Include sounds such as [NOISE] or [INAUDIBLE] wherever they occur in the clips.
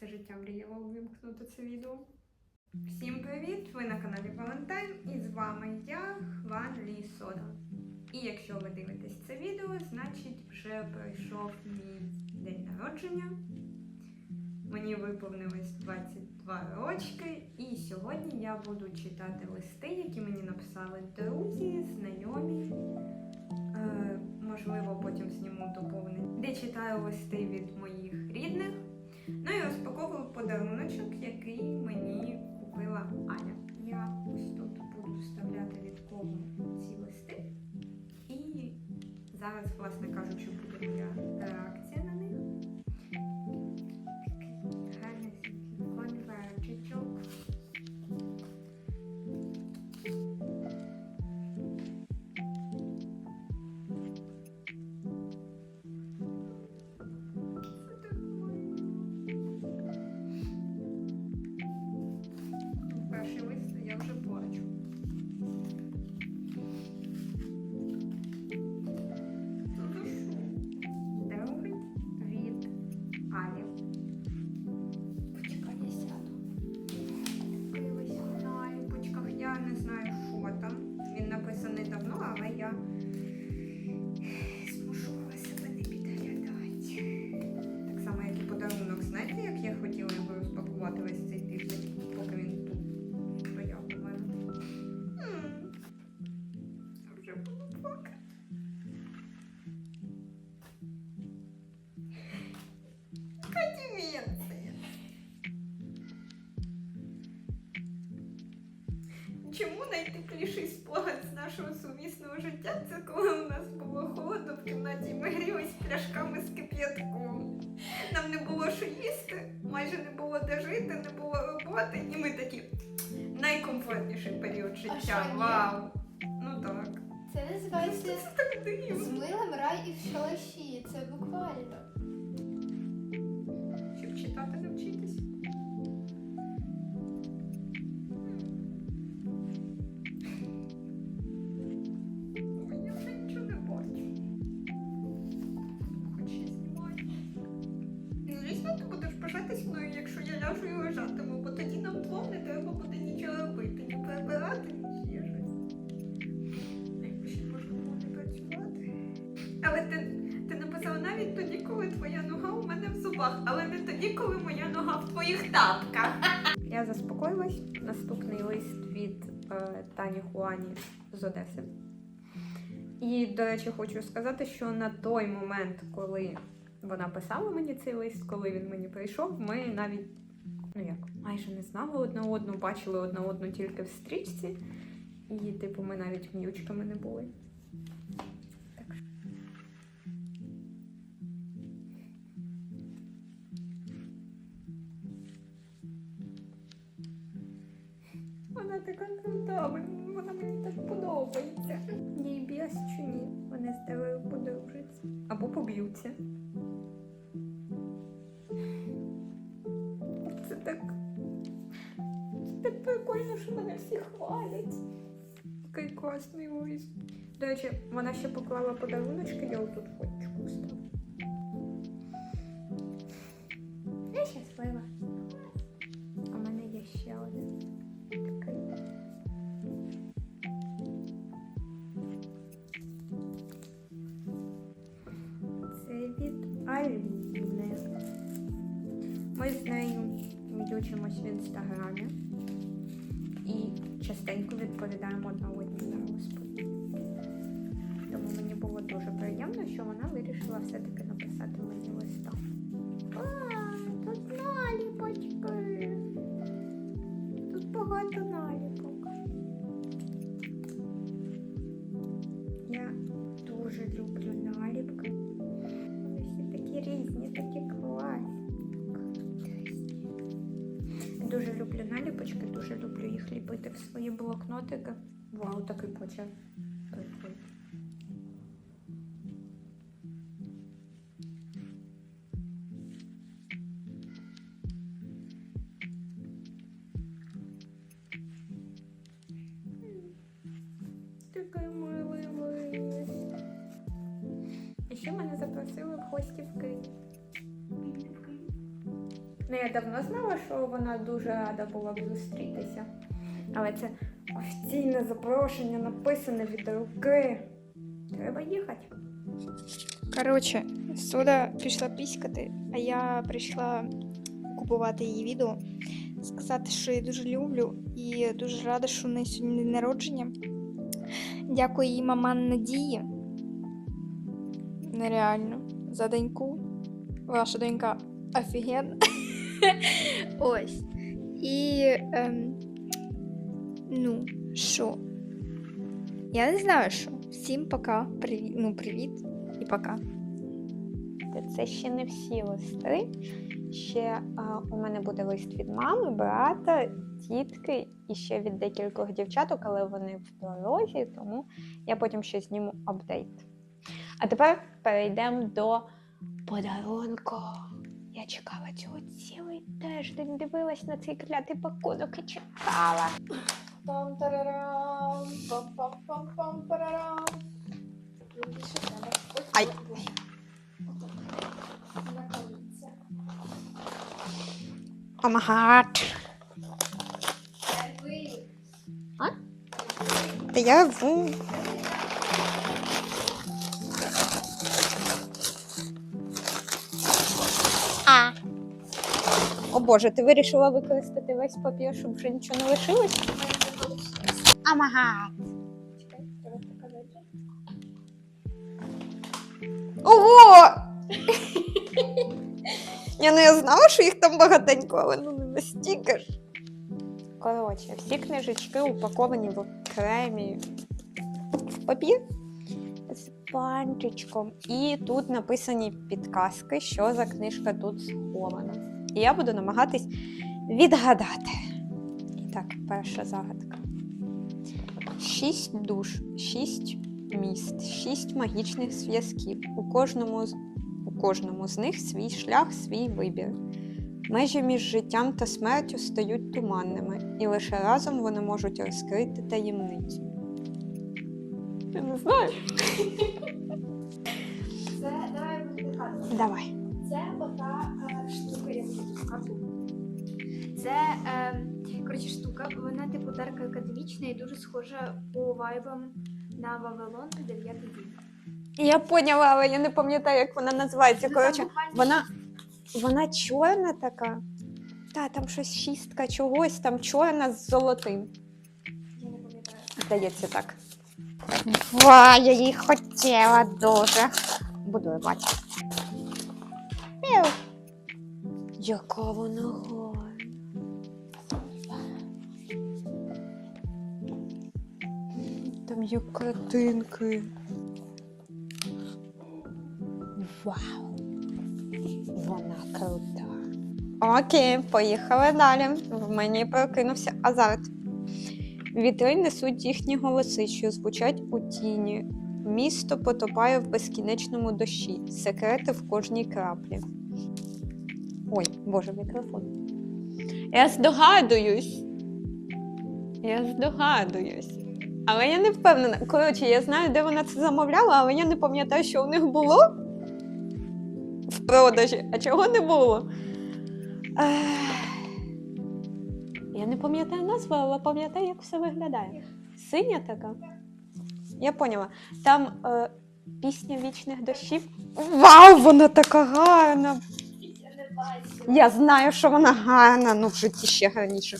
Все життя мріяла увімкнути це відео. Всім привіт! Ви на каналі Валентайн і з вами я, Хван Лі Сода. І якщо ви дивитесь це відео, значить вже пройшов мій день народження. Мені виповнилось 22 рочки, і сьогодні я буду читати листи, які мені написали друзі, знайомі. Е, можливо, потім зніму доповнення, де читаю листи від моїх рідних. Ну і розпаковую подаруночок, який мені купила Аня. Я ось тут буду вставляти від кого ці листи. І зараз, власне кажучи, буду моя Чому найтепліший спогад з нашого сумісного життя це коли у нас було холодно в кімнаті, і ми грілись пляшками з кип'ятком. Нам не було що їсти, майже не було де жити, не було роботи, і ми такі найкомфортніший період життя. що. Вау! Ну так. Це називається з милим рай і в шалаші. Це буквально. Зубах, але не тоді, коли моя нога в твоїх тапках. Я заспокоїлась. Наступний лист від е, Тані Хуані з Одеси. І, до речі, хочу сказати, що на той момент, коли вона писала мені цей лист, коли він мені прийшов, ми навіть ну як, майже не знали одне одну, бачили одне одну тільки в стрічці. І, типу, ми навіть м'ючками не були. Або поб'ються. Це так. Це так прикольно, що мене всі хвалять. Такий класний ось. До речі, вона ще поклала подаруночки, я отут фоточку блокнотики. Вау, такий почав. Такий милий лист. А ще мене запросили в. Ну, я давно знала, що вона дуже рада була б зустрітися. Але це офіційне запрошення написане від руки. Треба їхати. Коротше, Суда пішла піськати, а я прийшла купувати її відео, сказати, що я дуже люблю і дуже рада, що у неї сьогодні день народження. Дякую їй мама Надії. Нереально. За доньку. Ваша донька офігенна. [LAUGHS] Ось. І. Ем, ну, що? Я не знаю, що. Всім пока. Привіт. Ну, привіт і пока. Це ще не всі листи. Ще а, у мене буде лист від мами, брата, тітки і ще від декількох дівчаток, але вони в дорозі, тому я потім ще зніму апдейт. А тепер перейдемо до подарунку. Я чекала цього цілий тиждень, дивилась на цей клятий пакунок і чекала. Пам-тарарам, пам-пам-пам-пам-парарам. Тут більше треба. Ось Ай. так було. Отак. Накаліться. Омагат. Це ви. А? Та я ву. А. О Боже, ти вирішила використати весь папір, щоб вже нічого не лишилось? У мене не вийшло. Амага. Чекай, треба показати. Ого! Я ну я знала, що їх там багатенько, але ну не настільки ж. Коротше, всі книжечки упаковані в окремі в папір з панчичком. І тут написані підказки, що за книжка тут схована. І я буду намагатись відгадати. І так, перша загадка. Шість душ, шість міст, шість магічних зв'язків. У кожному, у кожному з них свій шлях, свій вибір. Межі між життям та смертю стають туманними, і лише разом вони можуть розкрити таємницю. Я не знаю. Це давай. Давай. Вона типу дарка академічна і дуже схожа по вайбам на Вавилон 9 дім. Я поняла, але я не пам'ятаю, як вона називається. Ну, Коротше, буквально вона, вона чорна така. Та, там щось шістка чогось, там чорна з золотим. Я не пам'ятаю. Здається, так. Ва, я її хотіла дуже. Буду бачити. Яка вона гарна. Там є картинки. Вау. Вона крута. Окей, поїхали далі. В мені прокинувся азарт. Вітри несуть їхні голоси, що звучать у тіні. Місто потопає в безкінечному дощі, секрети в кожній краплі. Ой, боже, мікрофон. Я здогадуюсь. Я здогадуюсь. Але я не впевнена. Коротше, я знаю, де вона це замовляла, але я не пам'ятаю, що у них було в продажі, а чого не було. Я не пам'ятаю назву, але пам'ятаю, як все виглядає. Синя така. Я поняла. Там е, пісня вічних дощів. Вау, вона така гарна! Я знаю, що вона гарна, ну в житті ще гарніше.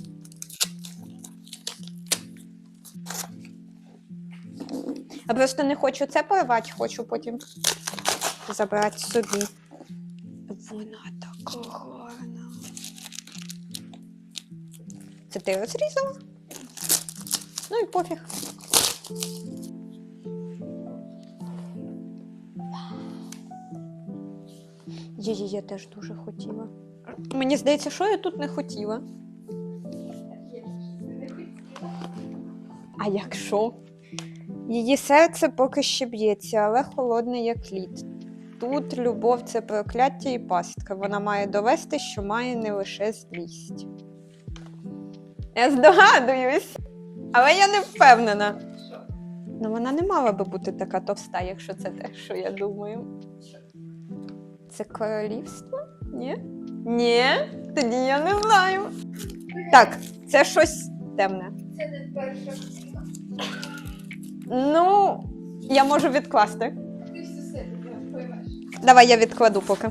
Я просто не хочу це порвати, хочу потім забрати собі. Вона така гарна. Це ти розрізала? Ну і пофіг. Її я теж дуже хотіла. Мені здається, що я тут не хотіла. А якщо? Її серце поки ще б'ється, але холодне, як лід. Тут любов це прокляття і пастка. Вона має довести, що має не лише злість. Я здогадуюсь, але я не впевнена. Ну вона не мала би бути така товста, якщо це те, що я думаю. Це королівство? Ні? Ні, тоді я не знаю. Так, це щось темне. Це не перша книга. Ну, я можу відкласти. Ти все поймеш. Давай я відкладу поки.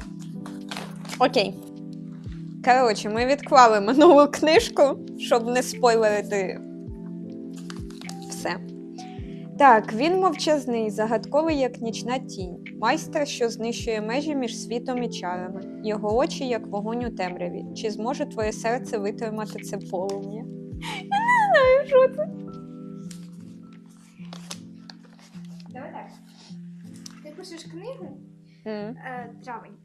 Окей. Коротше, ми відклали минулу книжку, щоб не спойлерити все. Так, він мовчазний, загадковий, як нічна тінь, майстер, що знищує межі між світом і чарами. Його очі, як вогонь у темряві. Чи зможе твоє серце витримати це полум'я? Я не знаю, що це. Пишеш книгу М, е, Травень.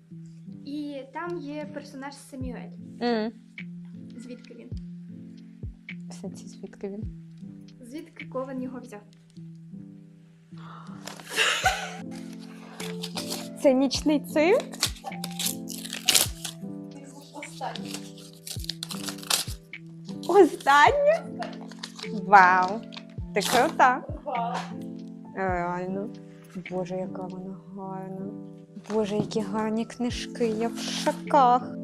І там є персонаж Самюель. м. Звідки він? Сенсі, звідки він? Звідки Ковен його взяв? Це нічний цирк? Останній. Останнє? Вау! Ти крута! Реально. Боже, яка вона гарна. Боже, які гарні книжки, я в шоках.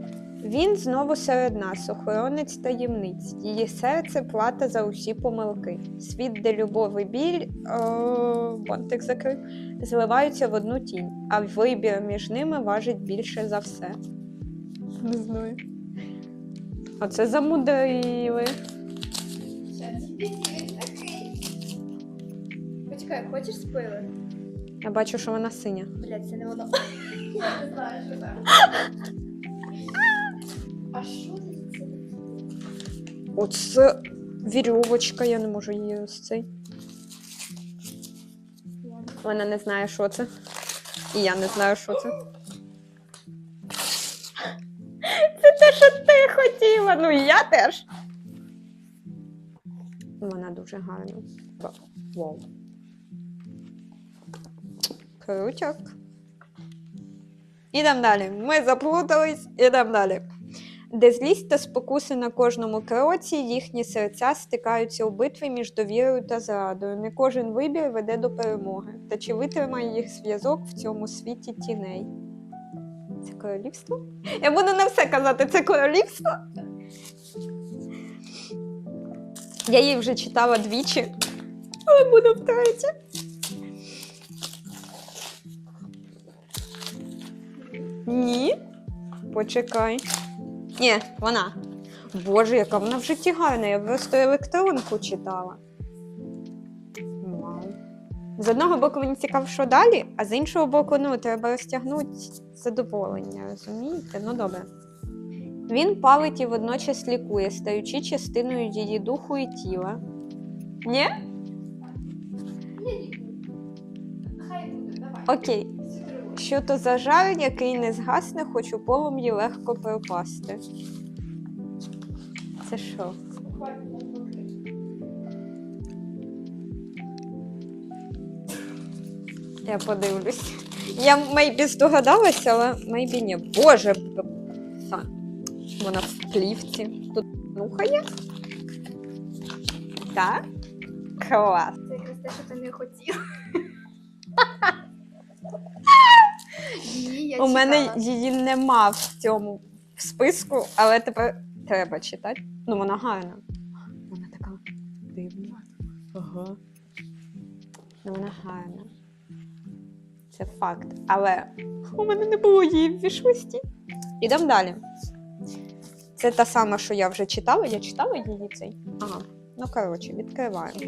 Він знову серед нас, охоронець таємниць. Її серце плата за усі помилки. Світ, де любов і біль, о, бантик закрив, зливаються в одну тінь, а вибір між ними важить більше за все. Не знаю. Оце замудрили. Почекай, хочеш спойлер? Я бачу, що вона синя. Блять, це не воно. Я не знаю, що там. А що це? Оце вірьовочка, я не можу її ось цей. Вона не знає, що це. І я не знаю, що це. Це те, що ти хотіла. Ну і я теж. Вона дуже гарна. Ва- Вау. Крутяк. Ідемо далі. Ми заплутались, ідемо далі. Де злість та спокуси на кожному кроці, їхні серця стикаються у битві між довірою та зрадою. Не кожен вибір веде до перемоги. Та чи витримає їх зв'язок в цьому світі тіней? Це королівство? Я буду на все казати, це королівство. Я її вже читала двічі, але буду втретє. Ні. Почекай. Ні, вона. Боже, яка вона в житті гарна. Я просто електронку читала. Вау. З одного боку мені цікаво, що далі, а з іншого боку, ну, треба розтягнути задоволення, розумієте? Ну добре. Він палить і водночас лікує, стаючи частиною її духу і тіла. Ні? Хай буде, давай. Окей. Що то зажар, який не згасне, хоч у полум'ї легко пропасти. Це що? Я подивлюсь. Я мейбі здогадалася, але мейбі ні. Боже, вона в плівці. Тут нухає? Так? Клас. Це якраз те, що ти не хотів. Я У мене читала. її нема в цьому в списку, але тепер треба читати. Ну, вона гарна. Вона така дивна. Ага. Ну, вона гарна. Це факт. Але у мене не було її в вішлисті. Ідемо далі. Це та сама, що я вже читала. Я читала її цей. Ага. Ну, коротше, відкриваємо.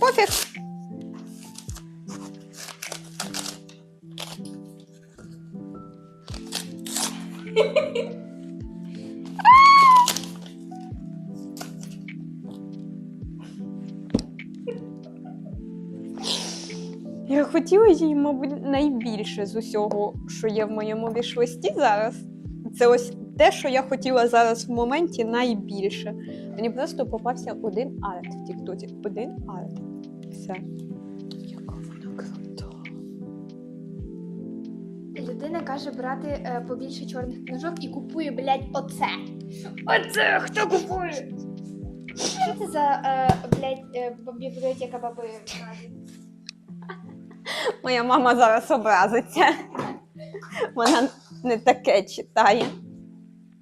Пофіг. Я хотіла її, мабуть, найбільше з усього, що є в моєму вішлисті зараз. Це ось те, що я хотіла зараз в моменті найбільше. Мені просто попався один арт в Тіктоці. Один арт. Все. Людина каже брати е, побільше чорних книжок і купує, блядь, оце. Оце хто купує? Що це за, е, блядь, е, бібліотека баби Моя мама зараз образиться. Вона не таке читає.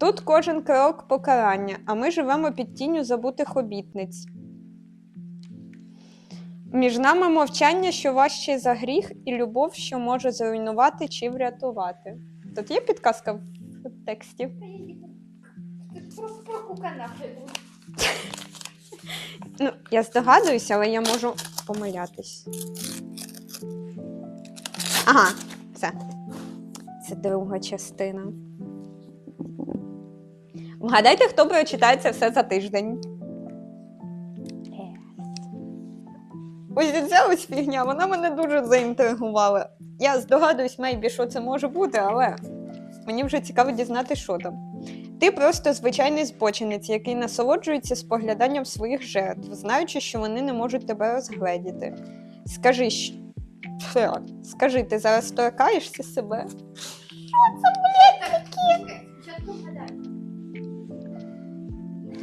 Тут кожен крок покарання, а ми живемо під тінню забутих обітниць. Між нами мовчання, що важче за гріх, і любов, що може зруйнувати чи врятувати. Тут є підказка в тексті. Просто. Ну, я здогадуюся, але я можу помилятись. Ага, все. Це друга частина. Вгадайте, хто прочитає це все за тиждень. Ось ця ось фігня, вона мене дуже заінтригувала. Я здогадуюсь, мейбі, що це може бути, але мені вже цікаво дізнати, що там. Ти просто звичайний збочинець, який насолоджується спогляданням своїх жертв, знаючи, що вони не можуть тебе розгледіти. Скажи, Що? скажи, ти зараз торкаєшся себе? Спочатку вгадай.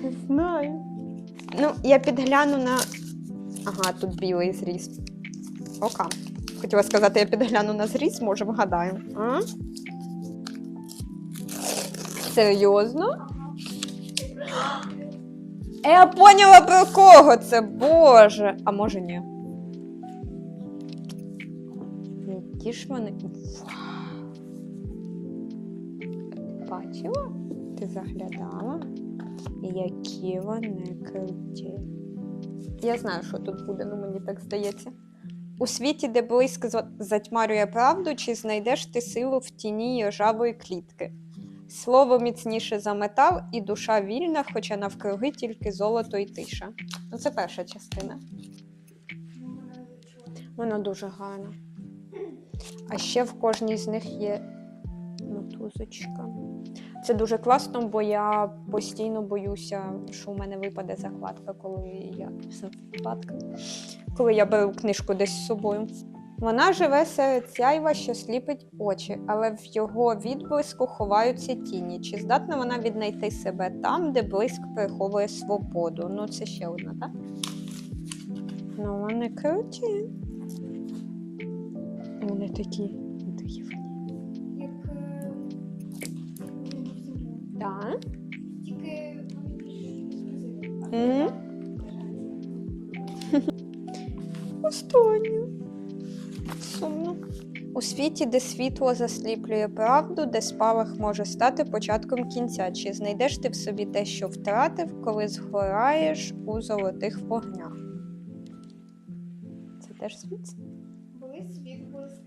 Не знаю. Ну, я підгляну на. Ага, тут білий зріз. Ока. Хотіла сказати, я підгляну на зріз, може вгадаю. А? Серйозно? Я поняла про кого це, боже. А може ні. Які ж вони. Бачила? Ти заглядала? Які вони круті. Я знаю, що тут буде, ну мені так здається. У світі, де блиск затьмарює правду, чи знайдеш ти силу в тіні ржавої клітки? Слово міцніше за метал, і душа вільна, хоча навкруги тільки золото і тиша. Ну, це перша частина. Вона дуже гарна. А ще в кожній з них є мотузочка. Це дуже класно, бо я постійно боюся, що у мене випаде закладка, коли я закладка, коли я беру книжку десь з собою. Вона живе серед сяйва, що сліпить очі, але в його відблиску ховаються тіні. Чи здатна вона віднайти себе там, де блиск приховує свободу? Ну, це ще одна, так? Ну, вони круті. Вони такі М? Сумно. У світі, де світло засліплює правду, де спалах може стати початком кінця. Чи знайдеш ти в собі те, що втратив, коли згораєш у золотих вогнях? Це теж світ? Блиск, відблиск.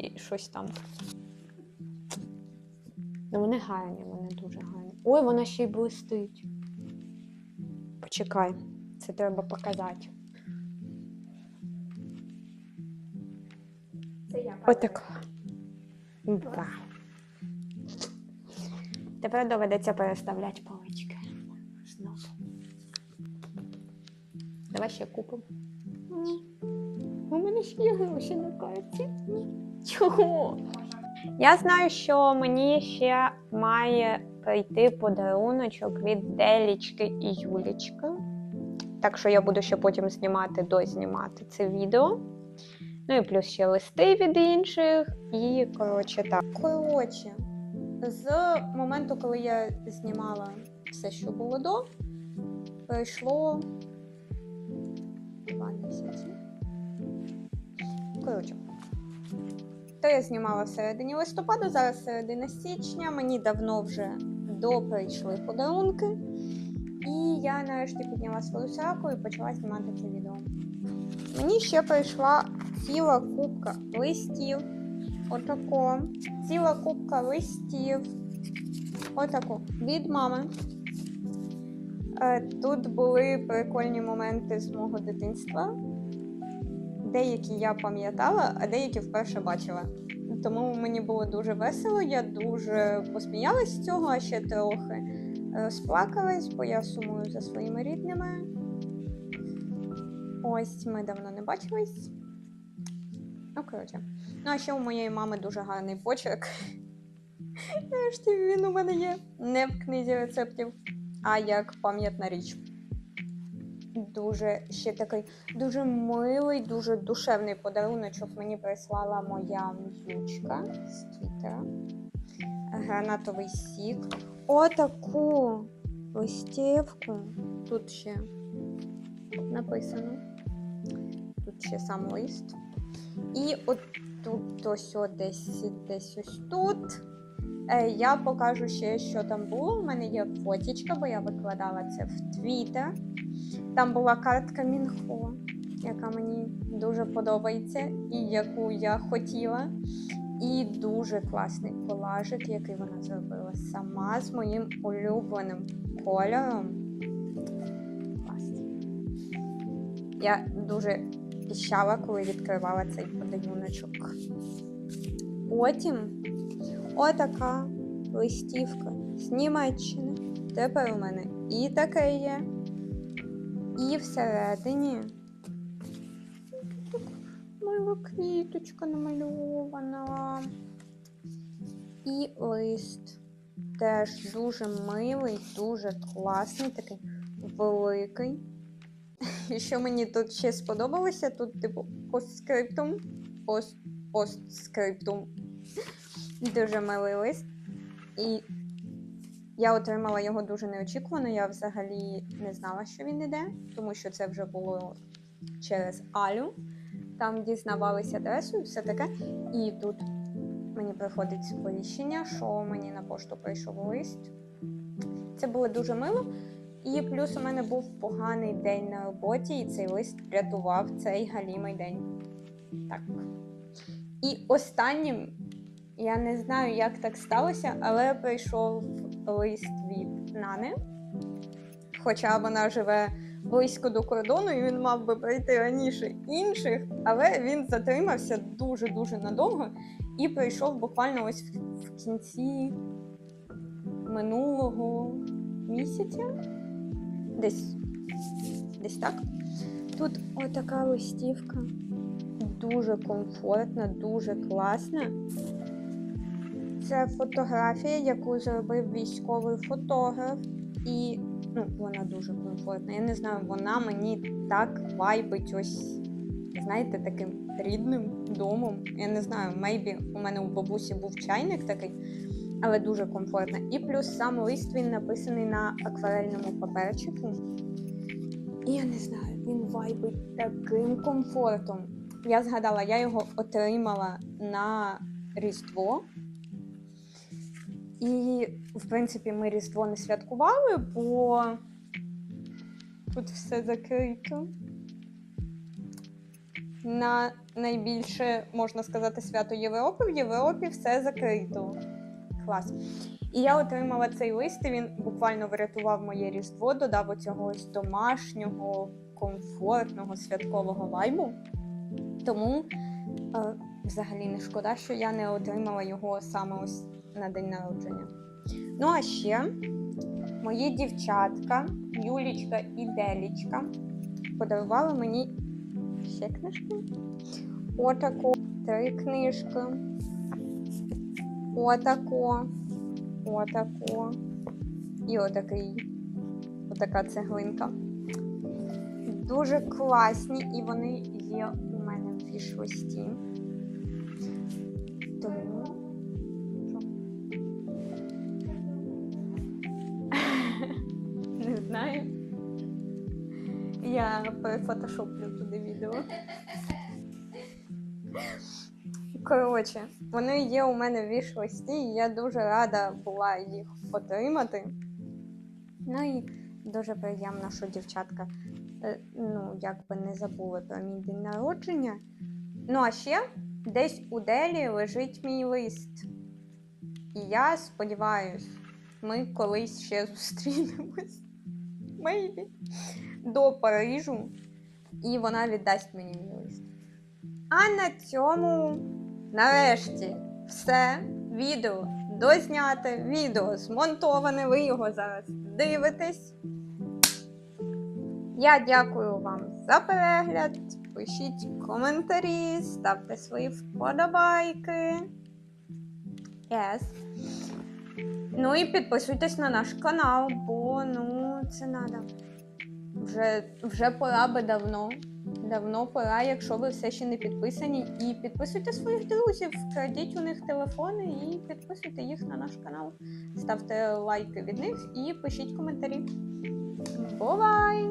І щось там. Ну, вони гарні, вони дуже гарні. Ой, вона ще й блистить. Почекай, це треба показати. Це я. Отак. Да. Тепер доведеться переставляти полички. Знову. Давай ще купимо. Ні. У мене ще є гроші на карті. Ні. Чого? Я знаю, що мені ще має прийти подаруночок від Делічки і Юлічки. Так що я буду ще потім знімати, дознімати це відео. Ну і плюс ще листи від інших. І коротше так. Коротше, з моменту, коли я знімала все, що було до, пройшло два місяці. Коротше. То я знімала в середині листопада, зараз середина січня. Мені давно вже до прийшли подарунки. І я нарешті підняла свою сраку і почала знімати це відео. Мені ще прийшла ціла кубка листів. Отако. Ціла кубка листів. Отако. Від мами. Е, Тут були прикольні моменти з мого дитинства. Деякі я пам'ятала, а деякі вперше бачила. Тому мені було дуже весело, я дуже посміялась з цього, а ще трохи розплакалась, бо я сумую за своїми рідними. Ось ми давно не бачились. Ну, коротше. Ну, а ще у моєї мами дуже гарний почерк. [LAUGHS] Він у мене є не в книзі рецептів, а як пам'ятна річ. Дуже ще такий дуже милий, дуже душевний подаруночок мені прислала моя м'ючка з Твіттера. Гранатовий сік. Отаку листівку. Тут ще написано. Тут ще сам лист. І от тут ось десь, десь ось тут. Е, я покажу ще, що там було. У мене є фотічка, бо я викладала це в Твіттер. Там була картка Мінхо, яка мені дуже подобається і яку я хотіла. І дуже класний колажик, який вона зробила сама з моїм улюбленим кольором. Клас. Я дуже піщала, коли відкривала цей подаруночок. Потім отака листівка з Німеччини. Тепер у мене і таке є. І всередині мила квіточка намальована. І лист теж дуже милий, дуже класний, такий великий. І [LAUGHS] що мені тут ще сподобалося, тут, типу, постскриптум, пост, постскриптум. Дуже милий лист. І я отримала його дуже неочікувано. Я взагалі не знала, що він іде, тому що це вже було через Алю. Там дізнавалися адресу і все таке. І тут мені приходить сповіщення, що мені на пошту прийшов лист. Це було дуже мило. І плюс у мене був поганий день на роботі, і цей лист врятував цей галімий день. Так. І останнім, я не знаю, як так сталося, але прийшов лист від Нани. Хоча вона живе близько до кордону, і він мав би прийти раніше інших, але він затримався дуже-дуже надовго і прийшов буквально ось в, кінці минулого місяця. Десь, десь так. Тут отака листівка. Дуже комфортна, дуже класна. Це фотографія, яку зробив військовий фотограф, і ну, вона дуже комфортна. Я не знаю, вона мені так вайбить ось, знаєте, таким рідним домом. Я не знаю, мейбі у мене у бабусі був чайник такий, але дуже комфортна. І плюс сам лист він написаний на акварельному паперчику. І я не знаю, він вайбить таким комфортом. Я згадала, я його отримала на Різдво. І, в принципі, ми Різдво не святкували, бо тут все закрито. На найбільше, можна сказати, свято Європи. В Європі все закрито. Клас. І я отримала цей лист, і він буквально врятував моє Різдво, додав оцього ось домашнього, комфортного святкового вайбу. Тому е, взагалі не шкода, що я не отримала його саме ось на день народження. Ну а ще мої дівчатка, Юлічка і Делічка, подарували мені ще книжки. Отако, три книжки. Отако, отако. І отакий, отака цеглинка. Дуже класні, і вони є у мене в фіш-листі. Перефотошоплю туди відео. Коротше, вони є у мене в віш-листі, і я дуже рада була їх отримати. Ну і дуже приємно, що дівчатка е, ну, якби не забули про мій день народження. Ну, а ще десь у Делі лежить мій лист. І я сподіваюсь, ми колись ще [LAUGHS] зустрінемось. Мейбі. До Парижу. І вона віддасть мені мій лист. А на цьому нарешті все. Відео дозняте, відео змонтоване. Ви його зараз дивитесь. Я дякую вам за перегляд. Пишіть коментарі, ставте свої вподобайки. Yes. Ну і підписуйтесь на наш канал, бо ну це треба. Вже, вже пора би давно. Давно пора, якщо ви все ще не підписані. І підписуйте своїх друзів, крадіть у них телефони і підписуйте їх на наш канал. Ставте лайки від них і пишіть коментарі. Бувай!